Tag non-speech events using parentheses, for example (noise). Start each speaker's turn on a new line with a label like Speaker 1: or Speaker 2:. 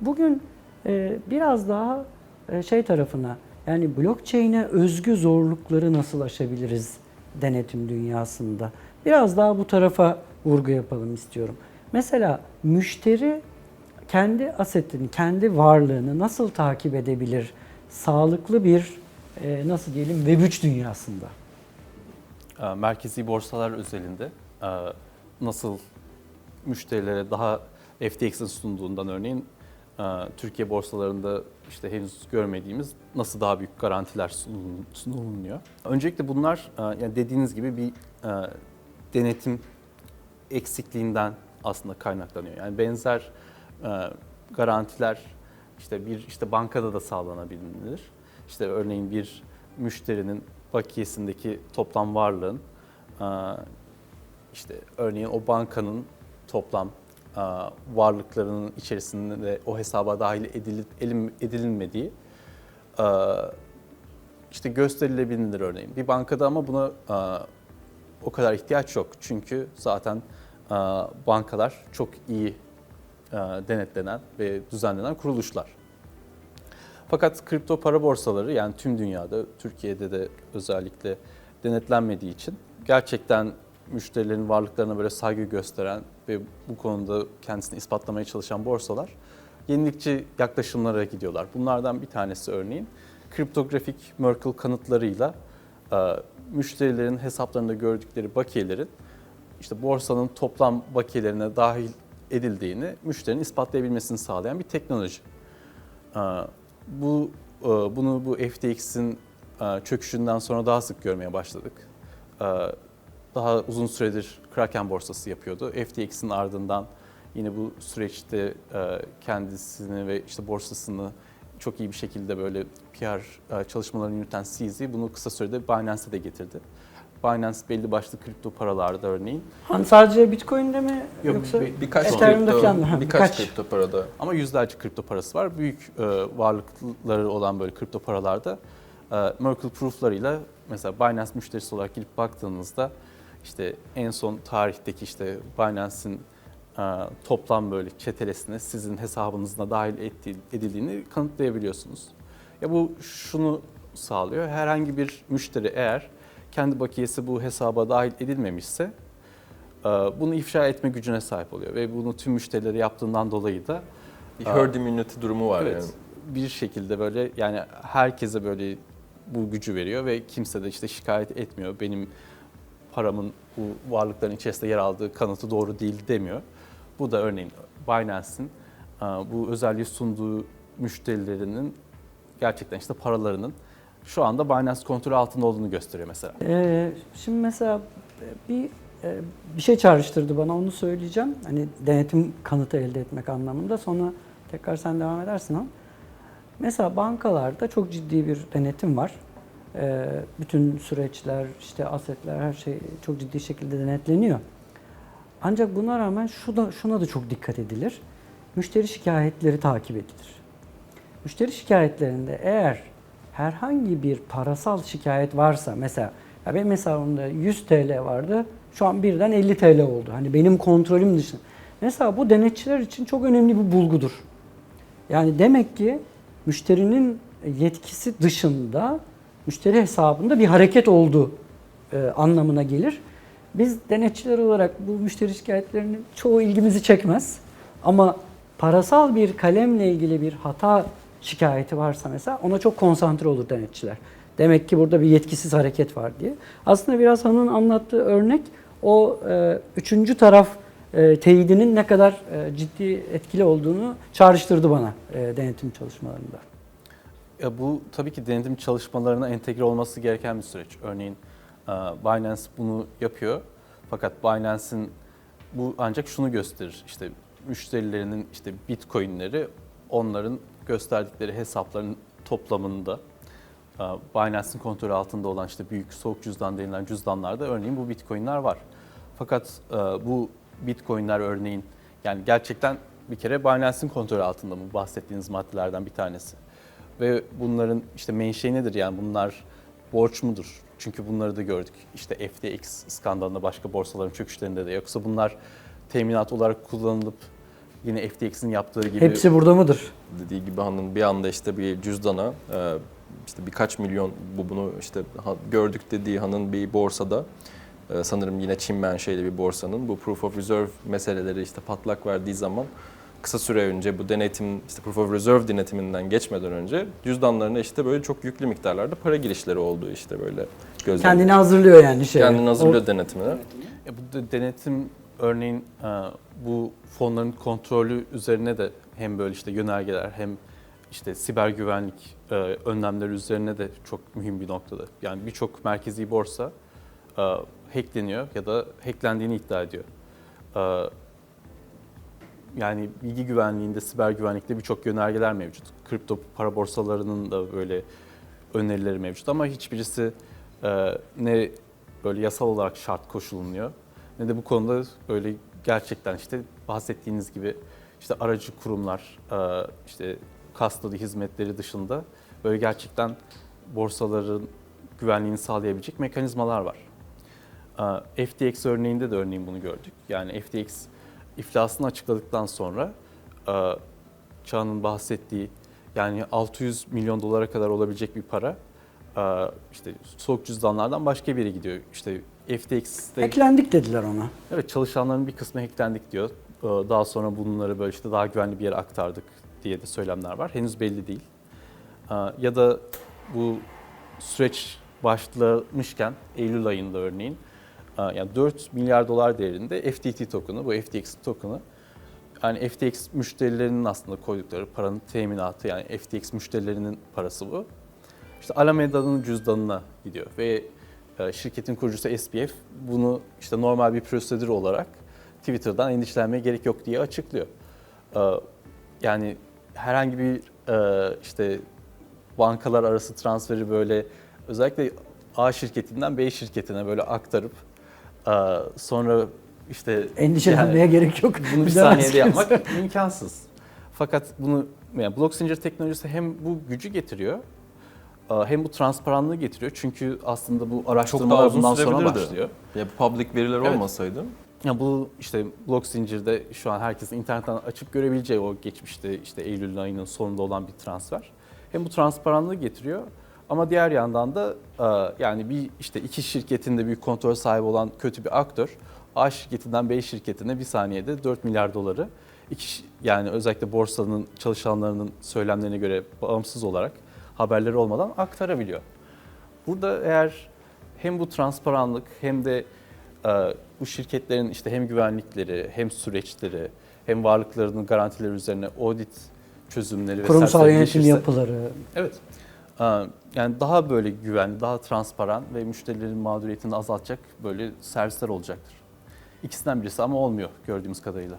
Speaker 1: Bugün e, biraz daha e, şey tarafına yani blockchain'e özgü zorlukları nasıl aşabiliriz denetim dünyasında? Biraz daha bu tarafa vurgu yapalım istiyorum. Mesela müşteri kendi asetini, kendi varlığını nasıl takip edebilir? Sağlıklı bir e, nasıl diyelim Web3 dünyasında.
Speaker 2: E, merkezi borsalar özelinde e, nasıl müşterilere daha FTX'in sunduğundan örneğin Türkiye borsalarında işte henüz görmediğimiz nasıl daha büyük garantiler sunul- sunuluyor. Öncelikle bunlar e, yani dediğiniz gibi bir e, denetim eksikliğinden aslında kaynaklanıyor. Yani benzer e, garantiler işte bir işte bankada da sağlanabilir. İşte örneğin bir müşterinin bakiyesindeki toplam varlığın işte örneğin o bankanın toplam varlıklarının içerisinde o hesaba dahil edilip edilmediği e, işte gösterilebilir örneğin. Bir bankada ama buna e, o kadar ihtiyaç yok. Çünkü zaten e, bankalar çok iyi e, denetlenen ve düzenlenen kuruluşlar. Fakat kripto para borsaları yani tüm dünyada, Türkiye'de de özellikle denetlenmediği için gerçekten müşterilerin varlıklarına böyle saygı gösteren ve bu konuda kendisini ispatlamaya çalışan borsalar yenilikçi yaklaşımlara gidiyorlar. Bunlardan bir tanesi örneğin kriptografik Merkle kanıtlarıyla e, müşterilerin hesaplarında gördükleri bakiyelerin işte borsanın toplam bakiyelerine dahil edildiğini müşterinin ispatlayabilmesini sağlayan bir teknoloji. Ee, Bu e, bunu bu FTX'in e, çöküşünden sonra daha sık görmeye başladık. Daha uzun süredir Kraken borsası yapıyordu. FTX'in ardından yine bu süreçte e, kendisini ve işte borsasını çok iyi bir şekilde böyle PR e, çalışmalarını yürüten CZ bunu kısa sürede Binance'e de getirdi. Binance belli başlı kripto paralarda örneğin
Speaker 1: Hani sadece Bitcoin'de mi
Speaker 2: Yok,
Speaker 1: yoksa
Speaker 2: bir-
Speaker 3: Birkaç
Speaker 1: Ethereum'da
Speaker 3: kripto,
Speaker 1: falan mı?
Speaker 3: Birkaç,
Speaker 1: birkaç.
Speaker 3: kripto parada.
Speaker 2: Ama yüzlerce kripto parası var. Büyük e, varlıkları olan böyle kripto paralarda e, Merkle Proof'larıyla mesela Binance müşterisi olarak girip baktığınızda işte en son tarihteki işte Binance'in e, toplam böyle çetelesine sizin hesabınızına dahil ettiği- edildiğini kanıtlayabiliyorsunuz. Ya bu şunu sağlıyor. Herhangi bir müşteri eğer kendi bakiyesi bu hesaba dahil edilmemişse e, bunu ifşa etme gücüne sahip oluyor ve bunu tüm müşterileri yaptığından dolayı da
Speaker 3: Bir herd immunity durumu var
Speaker 2: evet,
Speaker 3: yani.
Speaker 2: bir şekilde böyle yani herkese böyle bu gücü veriyor ve kimse de işte şikayet etmiyor. Benim paramın bu varlıkların içerisinde yer aldığı kanıtı doğru değil demiyor. Bu da örneğin Binance'in e, bu özelliği sunduğu müşterilerinin gerçekten işte paralarının şu anda Binance kontrolü altında olduğunu gösteriyor mesela.
Speaker 1: Ee, şimdi mesela bir e, bir şey çağrıştırdı bana onu söyleyeceğim. Hani denetim kanıtı elde etmek anlamında. Sonra tekrar sen devam edersin ama. Mesela bankalarda çok ciddi bir denetim var. Ee, bütün süreçler, işte asetler, her şey çok ciddi şekilde denetleniyor. Ancak buna rağmen şu da, şuna da çok dikkat edilir. Müşteri şikayetleri takip edilir. Müşteri şikayetlerinde eğer herhangi bir parasal şikayet varsa mesela ya benim hesabımda 100 TL vardı şu an birden 50 TL oldu. Hani benim kontrolüm dışında. Mesela bu denetçiler için çok önemli bir bulgudur. Yani demek ki müşterinin yetkisi dışında müşteri hesabında bir hareket olduğu e, anlamına gelir. Biz denetçiler olarak bu müşteri şikayetlerinin çoğu ilgimizi çekmez. Ama parasal bir kalemle ilgili bir hata şikayeti varsa mesela ona çok konsantre olur denetçiler. Demek ki burada bir yetkisiz hareket var diye. Aslında biraz Han'ın anlattığı örnek o e, üçüncü taraf e, teyidinin ne kadar e, ciddi etkili olduğunu çağrıştırdı bana e, denetim çalışmalarında.
Speaker 2: Ya bu tabii ki denetim çalışmalarına entegre olması gereken bir süreç. Örneğin e, Binance bunu yapıyor. Fakat Binance'in bu ancak şunu gösterir. İşte müşterilerinin işte Bitcoin'leri onların gösterdikleri hesapların toplamında e, Binance'in kontrolü altında olan işte büyük soğuk cüzdan denilen cüzdanlarda örneğin bu Bitcoin'ler var. Fakat e, bu Bitcoin'ler örneğin yani gerçekten bir kere Binance'in kontrolü altında mı bahsettiğiniz maddelerden bir tanesi. Ve bunların işte menşei nedir yani bunlar borç mudur? Çünkü bunları da gördük. İşte FTX skandalında başka borsaların çöküşlerinde de yoksa bunlar teminat olarak kullanılıp yine FTX'in yaptığı gibi
Speaker 1: Hepsi burada mıdır?
Speaker 3: Dediği gibi Han'ın bir anda işte bir cüzdana e, işte birkaç milyon bu bunu işte gördük dediği Han'ın bir borsada e, sanırım yine Çin menşeli bir borsanın bu proof of reserve meseleleri işte patlak verdiği zaman kısa süre önce bu denetim işte proof of reserve denetiminden geçmeden önce cüzdanlarına işte böyle çok yüklü miktarlarda para girişleri oldu işte böyle gözlemledik.
Speaker 1: Kendini hazırlıyor yani şey.
Speaker 3: Kendini hazırlıyor denetimine.
Speaker 2: E, bu denetim örneğin e, bu fonların kontrolü üzerine de hem böyle işte yönergeler hem işte siber güvenlik e, önlemleri üzerine de çok mühim bir noktada. Yani birçok merkezi borsa hackleniyor ya da hacklendiğini iddia ediyor. Yani bilgi güvenliğinde, siber güvenlikte birçok yönergeler mevcut. Kripto para borsalarının da böyle önerileri mevcut ama hiçbirisi e, ne böyle yasal olarak şart koşulunmuyor ne de bu konuda böyle gerçekten işte bahsettiğiniz gibi işte aracı kurumlar, e, işte custody hizmetleri dışında böyle gerçekten borsaların güvenliğini sağlayabilecek mekanizmalar var. E, FTX örneğinde de örneğin bunu gördük. Yani FTX iflasını açıkladıktan sonra e, Çağ'ın bahsettiği yani 600 milyon dolara kadar olabilecek bir para e, işte soğuk cüzdanlardan başka bir yere gidiyor. İşte FTX'te
Speaker 1: Eklendik dediler ona.
Speaker 2: evet çalışanların bir kısmı hacklendik diyor. E, Daha sonra bunları böyle işte daha güvenli bir yere aktardık diye de söylemler var. Henüz belli değil. Ya da bu süreç başlamışken Eylül ayında örneğin yani 4 milyar dolar değerinde FTT token'ı, bu FTX token'ı yani FTX müşterilerinin aslında koydukları paranın teminatı yani FTX müşterilerinin parası bu. İşte Alameda'nın cüzdanına gidiyor ve e, şirketin kurucusu SPF bunu işte normal bir prosedür olarak Twitter'dan endişelenmeye gerek yok diye açıklıyor. E, Yani herhangi bir e, işte bankalar arası transferi böyle özellikle A şirketinden B şirketine böyle aktarıp sonra işte
Speaker 1: Endişelenmeye
Speaker 2: yani-
Speaker 1: gerek yok.
Speaker 2: bunu bir saniyede yapmak (laughs) imkansız. Fakat bunu yani blok zincir teknolojisi hem bu gücü getiriyor hem bu transparanlığı getiriyor. Çünkü aslında bu araştırmalar bundan sonra başlıyor.
Speaker 3: Ya bu public veriler
Speaker 2: Evet.
Speaker 3: olmasaydı
Speaker 2: Ya bu işte blok zincirde şu an herkesin internetten açıp görebileceği o geçmişte işte Eylül ayının sonunda olan bir transfer. Hem bu transparanlığı getiriyor ama diğer yandan da e, yani bir işte iki şirketinde bir kontrol sahibi olan kötü bir aktör A şirketinden B şirketine bir saniyede 4 milyar doları iki yani özellikle borsanın çalışanlarının söylemlerine göre bağımsız olarak haberleri olmadan aktarabiliyor. Burada eğer hem bu transparanlık hem de e, bu şirketlerin işte hem güvenlikleri hem süreçleri hem varlıklarının garantileri üzerine audit çözümleri ve
Speaker 1: Kurumsal yönetim yapıları.
Speaker 2: Evet. E, Yani daha böyle güvenli, daha transparan ve müşterilerin mağduriyetini azaltacak böyle servisler olacaktır. İkisinden birisi ama olmuyor gördüğümüz kadarıyla.